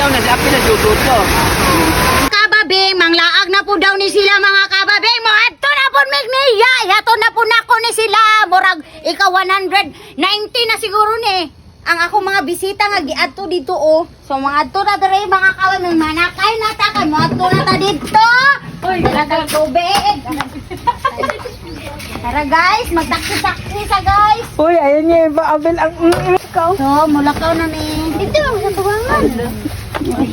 Ayaw na, dapat na duduto. kababing manglaag na po daw ni sila mga kababing mo adto na po magniya yato na po nako ni sila murag ikaw 190 na siguro ni ang ako mga bisita nga giadto dito oh so mga adto na dere mga kababing manakay na ta kay mo adto na ta dito Uy, dagang tubig. Tara guys, magtaksi-taksi sa guys. Uy, ayun niya yung Abel ang mm ikaw. So, mulakaw na ni. Dito lang sa tuwangan. Guys.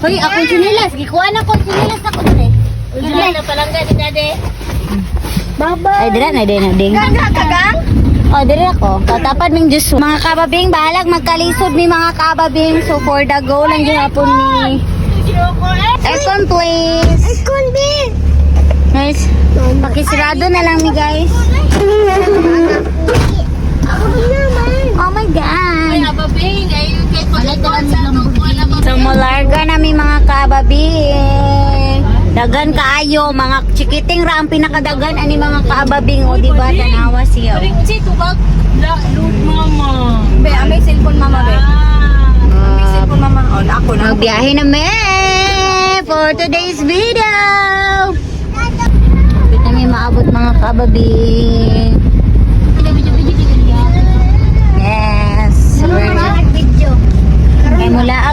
Hoy, akong sinilas. Gikuha na ko sinilas ako dre. Sinilas na palangga ni Dade. Baba. Ay, dira na din na ding. kagang? Oh, diri ako. Tatapad ming Diyos. Mga kababing, bahalag magkalisod mi mga kababing. So, for the go lang yung hapon ni. Aircon, please. Aircon, din. Guys, pakisirado na lang ni guys. Dagan kaayo, mga chikiting ra ang pinakadagan ani mga kababing o di ba tanawa siya. Si tubag. La, load mama. Be, amay cellphone mama be. Ah. Cellphone mama. Oh, na ako na. Magbiyahe na me for today's video. Kita may maabot mga kababing.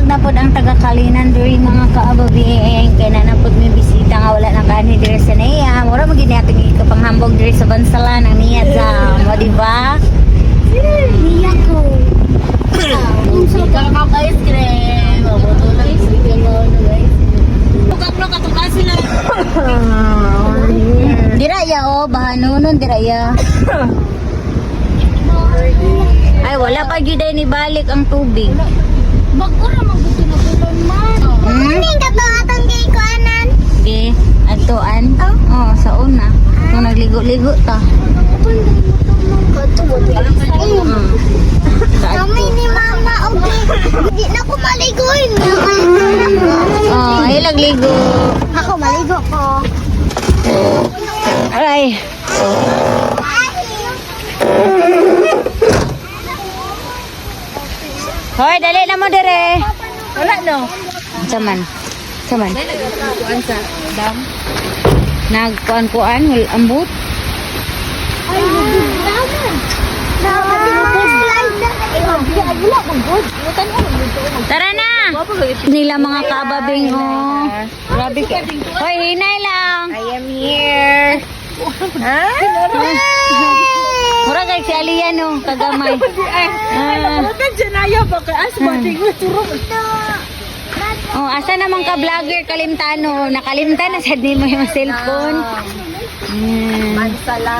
Na pod ang taga Kalinan diri mga kaababing kay na napod may bisita nga wala na kani diri sa Nea. Mura magini ating ikapanghambog diri sa Bansalan ang Nea Jam, o di ba? Nea ko. Kakak ice cream. Mabutulog ice cream guys. Tugag no, katugan sila. Dira ya oh, bahanunon dira ya. Ay wala pa gyud ni balik ang tubig. Bago na magutulog man. Hmm? ka to atong kay kuanan? Di, adtoan. Oh, sa una. Kung nagligo-ligo ta. Kami ni mama, okay. Hindi na ko maligoy. Oh, ay lagligo. Ako maligo ko. Aray. Hoy, dali na mo dire. Wala no. Saman. Saman. Kuan sa dam. Nagkuan-kuan, wal ambut. Ay, naman. Nakapag-slide na. Ay, wala kang good. Butan mo. Tara na. Nila mga kababing oh. Grabe ka. Hoy, hinay lang. I am here. Ha? Mura kay si Alian oh, kagamay. Ah. Mo turok. Oh, asa naman ka vlogger kalimtano? Nakalimtan na sad nimo yung cellphone. Mm.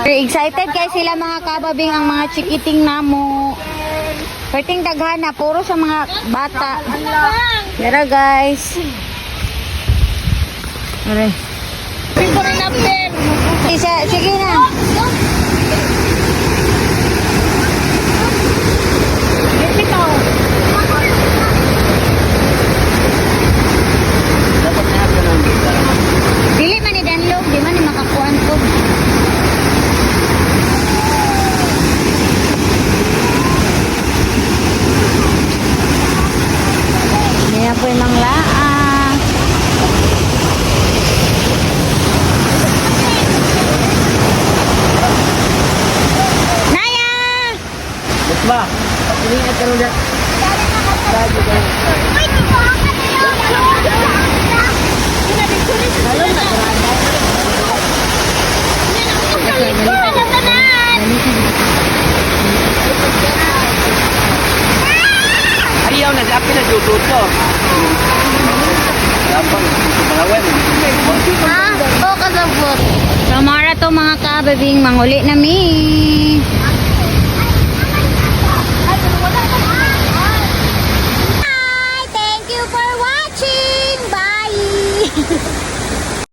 Very excited kay sila mga kababing ang mga chikiting namo. Perting daghana, puro sa mga bata. Tara guys. Aray. Sige na. Dili man ni danlog, di man ni makakuan ko. Kaya po yung manglaang. Naya! Ba? Ayaw na, dapat na duduto. Dapat, malawan. Ha? Oo, kasabot. So, mara to mga kababing, manguli na mi.